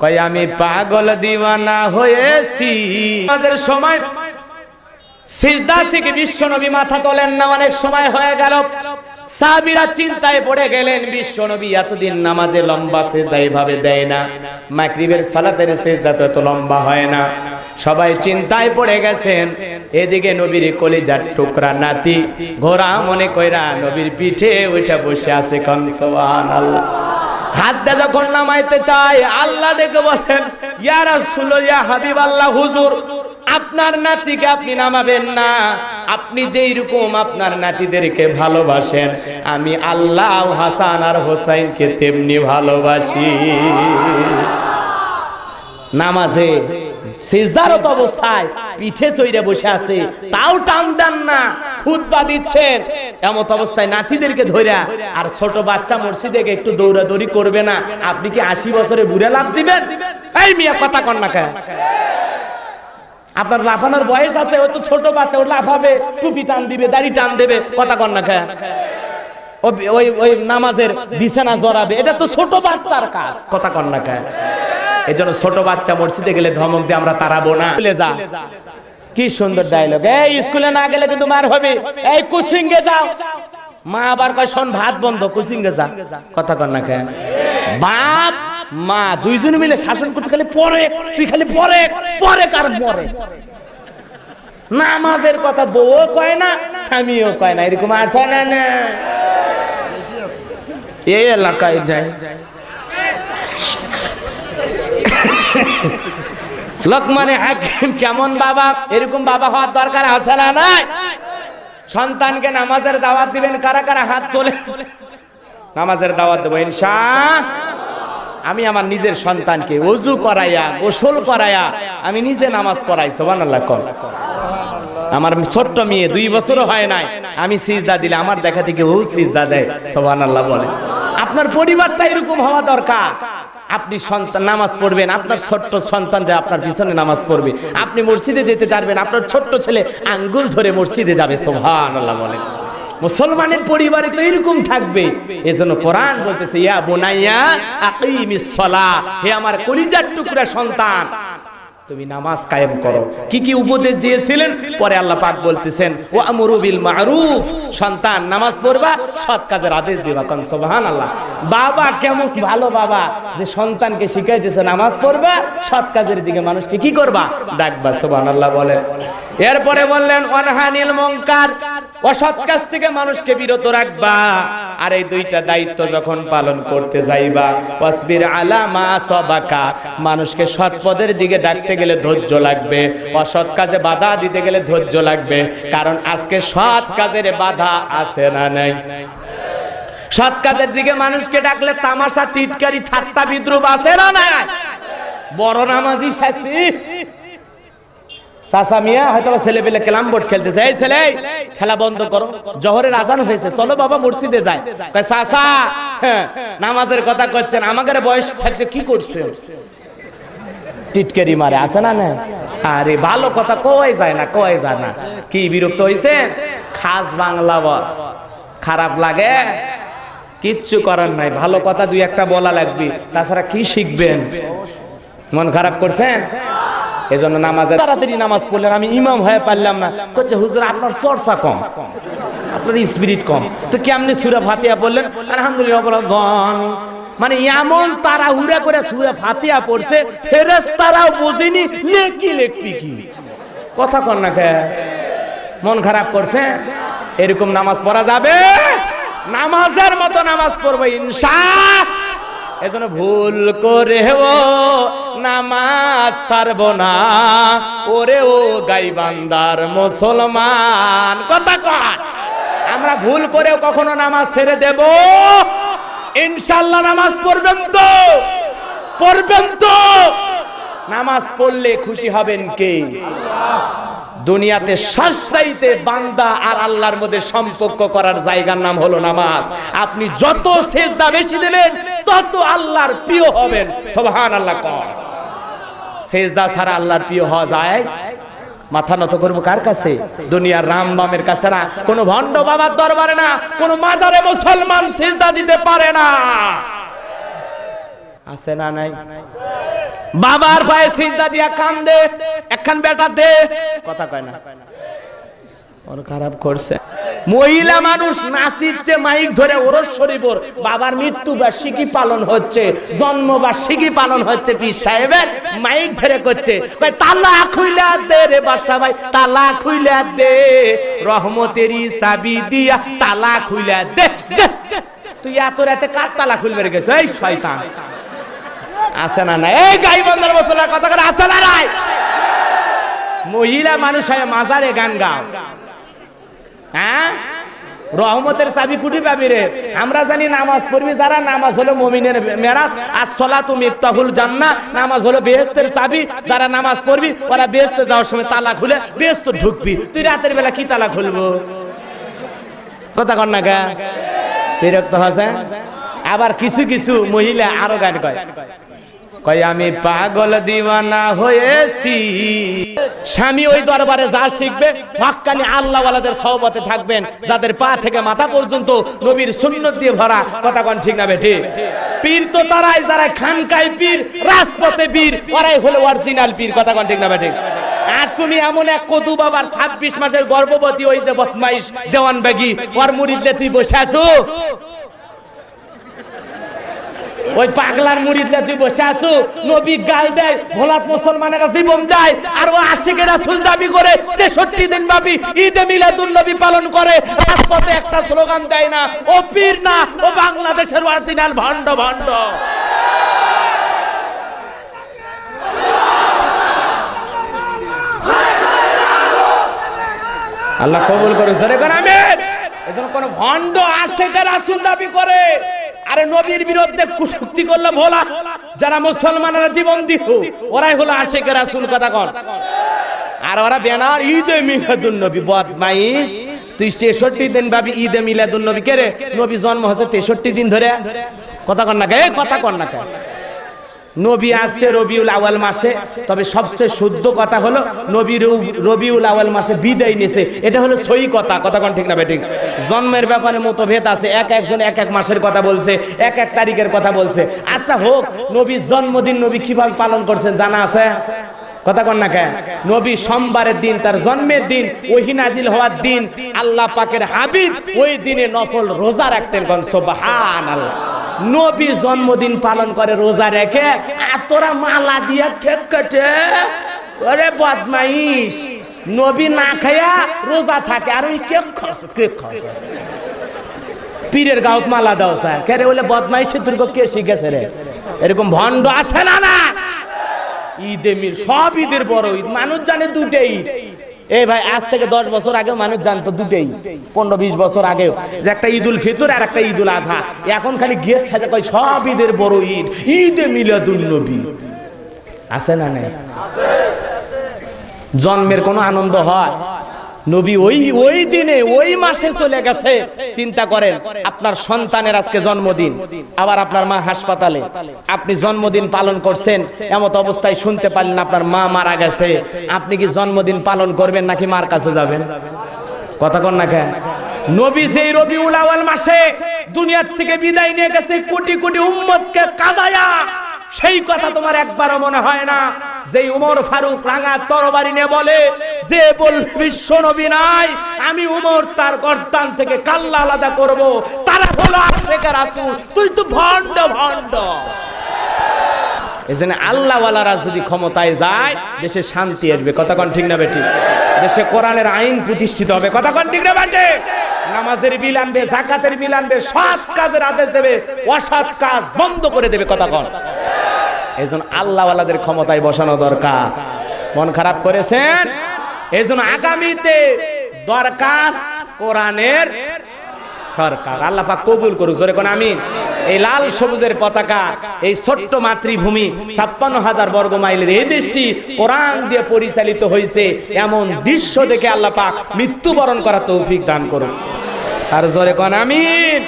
কয়, আমি পাগল দিওয়ানা হয়েছি। আমাদের সময় সিজদা থেকে বিশ্ব নবী মাথা তোলেন না, অনেক সময় হয়ে গেল। সাবিরা চিন্তায় পড়ে গেলেন, বিশ্ব নবী এতদিন নামাজে লম্বা সেজদা এভাবে দেয় না। মাকরিবের সালাতের সেজদা তো এত লম্বা হয় না। সবাই চিন্তায় পড়ে গেছেন। এদিকে নবীর কলিজার টুকরা নাতি ঘোড়া মনে কইরা নবীর পিঠে ওইটা বসে আছে কন, সুবহানাল্লাহ। হাত যখন নামাইতে আল্লাহ বলেন, ইয়া রাসূল ইয়া হাবিব আল্লাহ হুজুর, আপনার নাতিকে আপনি নামাবেন না। আপনি যেই রকম আপনার নাতিদেরকে ভালোবাসেন, আমি আল্লাহ হাসান আর হোসাইনকে তেমনি ভালোবাসি। নামাজে সিজদারত অবস্থায় পিঠে চইরে বসে আছে। তাও টান দেন না, খুতবা দিচ্ছেন। এমত অবস্থায় নাতিদেরকে ধইরা আর ছোট বাচ্চা মসজিদে একটু দৌড়াদৌড়ি করবে না। আপনি কি আশি বছরে বুড়ে লাভ দিবেন? এই মিয়া কথা কন না কেন? আপনার লাফানোর বয়স আছে, ও তো ছোট বাচ্চা, ও লাফাবে, টুপি টান দিবে, দাড়ি টান দেবে, কথা কন না কেন? ওই ওই নামাজের বিছানা জড়াবে, এটা তো ছোট বাচ্চার কাজ, কথা কন না কেন? এই জন্য ছোট বাচ্চা মসজিদে গেলে ধমক দিয়ে আমরা তাড়াবো না। যা। কি সুন্দর ডায়লগ এই স্কুলে না গেলে কিন্তু মার হবে। এই কোচিং গে যাও। মা আবার কয়, শোন, ভাত বন্ধ কোচিং গে যা। কথা কর না কেন? বাপ, মা, দুইজন মিলে শাসন করতে খালি পরে, তুই খালি পরে পরে কার পরে নামাজের কথা বউও কয় না, স্বামীও কয় না, এরকম আছে না না? এই এলাকায় নাই লোকমানে হাকিম কেমন বাবা? এরকম বাবা হওয়ার দরকার আছে না নাই? সন্তানকে নামাজের দাওয়াত দিবেন, কারা কারা হাত তোলে? নামাজের দাওয়াত দেবো ইনশা আমি আমার নিজের সন্তানকে অজু করাইয়া, গোসল করাইয়া, আমি নিজে নামাজ পড়াই সোবান আল্লাহ কর আমার ছোট্ট মেয়ে দুই বছরও হয় নাই, আমি সিজদা দিলে আমার দেখা থেকে ও সিজদা দেয় সোবান আল্লাহ বলে। আপনার পরিবারটা এরকম হওয়া দরকার। আপনি সন্তান, নামাজ পড়বেন, আপনার ছোট্ট সন্তান যে আপনার পিছনে নামাজ পড়বে। আপনি মসজিদে যেতে পারবেন আপনার ছোট্ট ছেলে আঙ্গুল ধরে মসজিদে যাবে সোহান আল্লাহ বলে মুসলমানের পরিবারে তো এরকম থাকবে। এজন্য কোরআন বলতেছে, ইয়া বোনাইয়া আকিমিস সালাহ হে আমার কলিজার টুকরা সন্তান। তুমি নামাজ কায়েম করো। কি কি উপদেশ দিয়েছিলেন? পরে আল্লাহ পাক বলতেছেন ও আমরুবিল মারুফ। সন্তান, নামাজ পড়বা, সৎ কাজের আদেশ দিবা। কোন, সুবহানাল্লাহ। বাবা কেমন ভালো বাবা। যে সন্তানকে শিখাইতেছে নামাজ পড়বা, সৎ কাজের দিকে মানুষকে কি করবা? ডাকবা আল্লাহ বলেন। এরপরে বললেন, অনহানিল মুনকার, অসৎ কাজ থেকে মানুষকে বিরত রাখবা। আর এই দুইটা দায়িত্ব যখন পালন করতে যাইবা, ওয়াসবির আলা মা সবাকা মানুষকে সৎ পদের দিকে ডাকতে গেলে ধৈর্য লাগবে, অসৎ কাজে বাধা দিতে গেলে ধৈর্য লাগবে, কারণ আজকে সৎ কাজের বাধা আছে না নাই? সৎ কাজের দিকে মানুষকে ডাকলে তামাশা, টিটকারি, ঠাট্টা বিদ্রুপ আছে না নাই? বড় নামাজি সাথী চাচা মিয়া হয়তো ছেলে পেলে ক্যালাম বোর্ড খেলতেছে। এই ছেলে খেলা বন্ধ করো। জহরের আজান হয়েছে। চলো বাবা মসজিদে যায় চাচা হ্যাঁ, নামাজের কথা করছেন আমাদের বয়স থাকতে কি করছে? মারে না আরে ভালো কথা যায় না যায় না। কি বিরক্ত হইছে? খাস বাংলা বস। খারাপ লাগে? কিচ্ছু করার নাই। ভালো কথা দুই একটা বলা লাগবে। তাছাড়া কি শিখবেন? মন খারাপ করছেন? এজন্য নামাজে তাড়াতাড়ি নামাজ পড়লেন। আমি ইমাম হয়ে পারলাম না। করছে হুজুর, আপনার চর্চা কম। আপনার স্পিরিট কম। তো কেমনি সুরা ফাতিয়া বললেন আলহামদুলিল্লাহ মানে এমন তারা হুরা করে সুরা ফাতিয়া পড়ছে ফেরেস তারাও বোঝেনি লেকি লেখবি কি। কথা কর না কে? মন খারাপ করছে? এরকম নামাজ পড়া যাবে? নামাজের মতো নামাজ পড়ব ইনশা এজন্য ভুল ও নামাজ ছাড়ব না। ওরে ও গাইবান্দার মুসলমান। কথা কয়। আমরা ভুল করেও কখনো নামাজ ছেড়ে দেব। ইনশাল্লাহ নামাজ পড়বেন তো। পড়বেন তো। নামাজ পড়লে খুশি হবেন কে? দুনিয়াতে সস্তাইতে বান্দা আর আল্লাহর মধ্যে সম্পর্ক করার জায়গার নাম হলো নামাজ। আপনি যত সেজদা বেশি দেবেন, তত আল্লাহর প্রিয় হবেন। সোহান আল্লাহ কর। সেজদা ছাড়া আল্লাহর প্রিয় হওয়া যায়? মাথা নত করব কার কাছে? দুনিয়ার রাম বামের কাছে না। কোন ভণ্ড বাবার দরবারে না, কোন মাজারে মুসলমান সেজদা দিতে পারে না। আছে না নাই? বাবার পায়ে সিজদা দিয়া কান দে একখান বেটা দে। কথা কয় না। ওর খারাপ করছে। মহিলা মানুষ নাচিচ্ছে মাইক ধরে ওরস শরীফর বাবার মৃত্যু বার্ষিকী পালন হচ্ছে, জন্ম বার্ষিকী পালন হচ্ছে পীর সাহেবের। মাইক ধরে করছে তালা খুইলা দে রে বাসা ভাই তালা খুইলা দে। রহমতেরই চাবি দিয়া তালা খুইলা দে। তুই এত রাতে কার তালা খুলবে গেছে এই শয়তান। আছে না না এই গাই বন্ধের মশলার কথা করে আছে না রায় মহিলা মানুষ হয় মাজারে গান গাও। হ্যাঁ? রহমতের চাবি কুটি পাবি রে। আমরা জানি নামাজ পড়বি, যারা নামাজ হলো মমিনের মেরাজ, আর সলা তুমি তহুল জান্না নামাজ হলো বেহেস্তের চাবি, যারা নামাজ পড়বি, ওরা বেহেস্তে যাওয়ার সময় তালা খুলে বেহেস্ত ঢুকবি। তুই রাতের বেলা কি তালা খুলবো? কথা কর না গা বিরক্ত হসে আবার কিছু কিছু মহিলা আরও গান কয় কয়, আমি পাগল দিওয়ানা হয়েছি। স্বামী ওই দরবারে যা শিখবে হক্কানি আল্লাহওয়ালাদের সহবতে থাকবেন, যাদের পা থেকে মাথা পর্যন্ত নবীর সুন্নত দিয়ে ভরা, কথা কোন ঠিক না বেঠি? পীর তো তারাই, যারা খানকাই পীর, রাজপথে পীর, ওরাই হলো অরিজিনাল পীর, কথা কোন ঠিক না বেঠি? আর তুমি এমন এক কদু বাবার ছাব্বিশ মাসের গর্ভবতী ওই যে বদমাইশ দেওয়ান বেগি ওর মুরিদলে তুই বসে আছো? ওই পাগলার মুড়িদলে তুই বসে আছো? নবী গাল দেয়, ভোলাত মুসলমানেরা জীবন দেয়, আর ও আশিকের রাসূল দাবি করে 63 দিন ব্যাপী ঈদে মিলাদুন নবী পালন করে, রাজপথে একটা স্লোগান দেয় না, ও পীর না, ও বাংলাদেশের অরিজিনাল ভণ্ড ভণ্ড। আল্লাহ কবুল করে জোরে করে আমিন এজন্য কোন ভণ্ড আশেকে রাসূল দাবি করে। আরে নবীর বিরুদ্ধে কুশক্তি করলে ভোলা। যারা মুসলমানেরা জীবন দিল ওরাই হলো আশেখ রাসূল, কথা কর আর ওরা বেনার ঈদে মিলাদুন নবী, বদমাইশ। তুই তেষট্টি দিন ভাবি, ঈদে মিলাদুন নবী, কে রে? নবী জন্ম হচ্ছে তেষট্টি দিন ধরে। কথা কর না কে? কথা কর না কে? নবী আসছে রবিউল আওয়াল মাসে, তবে সবচেয়ে শুদ্ধ কথা হলো নবী রবিউল আওয়াল মাসে বিদায় নিয়েছে এটা হলো সই কথা কথা কোন ঠিক না বেঠিক জন্মের ব্যাপারে মতভেদ আছে, এক একজন এক এক মাসের কথা বলছে, এক এক তারিখের কথা বলছে। আচ্ছা হোক নবীর জন্মদিন নবী কীভাবে পালন করছেন জানা আছে? কথা কন না কেন? নবী সোমবারের দিন, তার জন্মের দিন, ওহি নাজিল হওয়ার দিন, আল্লাহ পাকের হাবিব ওই দিনে নফল রোজা রাখতেন কোন সুবহান আল্লাহ নবী জন্মদিন পালন করে, রোজা রেখে, আর তোরা মালা দিয়ে কেক কেটে ওরে বদমাইশ। নবী না খায়া রোজা থাকে, আর ওই কেক খস কেক খস। পীরের গাঁত মালা দাও, স্যার। কে রে বলে বদমাইশে তোর কে শিখেছে রে? এরকম ভণ্ড আছে না না? ঈদে মিল সব ঈদের বড় ঈদ। মানুষ জানে দুটে ঈদ। এই ভাই, আজ থেকে দশ বছর আগে মানুষ জানতো দুটেই পনেরো বিশ বছর আগেও। যে একটা ঈদ উল ফিতর আর একটা ঈদ উল আজহা। এখন খালি গেট সাজা কয়, সব ঈদের বড় ঈদ, ঈদে মিলাদুল নবী। আছে না নেই? জন্মের কোনো আনন্দ হয়? নবী ওই ওই দিনে, ওই মাসে চলে গেছে। চিন্তা করেন, আপনার সন্তানের আজকে জন্মদিন। আবার আপনার মা হাসপাতালে। আপনি জন্মদিন পালন করছেন, এমত অবস্থায় শুনতে পারলেন আপনার মা মারা গেছে। আপনি কি জন্মদিন পালন করবেন নাকি মার কাছে যাবেন? কথা কন না কেন? নবী যেই রবিউল আওয়াল মাসে দুনিয়ার থেকে বিদায় নিয়ে গেছে, কোটি কোটি উম্মতকে কাদায়া। সেই কথা তোমার একবারও মনে হয় না। যে উমর ফারুক রাঙা তরবারি নিয়ে বলে, যে বল বিশ্ব নবী নাই, আমি উমর তার গর্দান থেকে কাল্লা আলাদা করব। তারা হলো আশেখ রাসূল। তুই তো ভণ্ড ভণ্ড। এজন্য আল্লাহওয়ালারা যদি ক্ষমতায় যায়, দেশে শান্তি আসবে। কথা কন ঠিক না বেটি? দেশে কোরআনের আইন প্রতিষ্ঠিত হবে। কথা কন ঠিক না বেটে? নামাজের বিল আনবে, জাকাতের বিল আনবে, সৎ কাজের আদেশ দেবে, অসৎ কাজ বন্ধ করে দেবে। কথা কন। এই জন্য আল্লাহওয়ালাদের ক্ষমতায় বসানো দরকার। মন খারাপ করেছেন? এই জন্য আগামীতে দরকার কোরআনের সরকার। আল্লাহ পাক কবুল করুক, জোরে কোন আমিন। এই লাল সবুজের পতাকা, এই ছোট্ট মাতৃভূমি, ছাপ্পান্ন হাজার বর্গ মাইলের এই দেশটি কোরআন দিয়ে পরিচালিত হয়েছে। এমন দৃশ্য দেখে আল্লাহ পাক মৃত্যুবরণ করার তৌফিক দান করুন। আর জোরে কোন আমিন।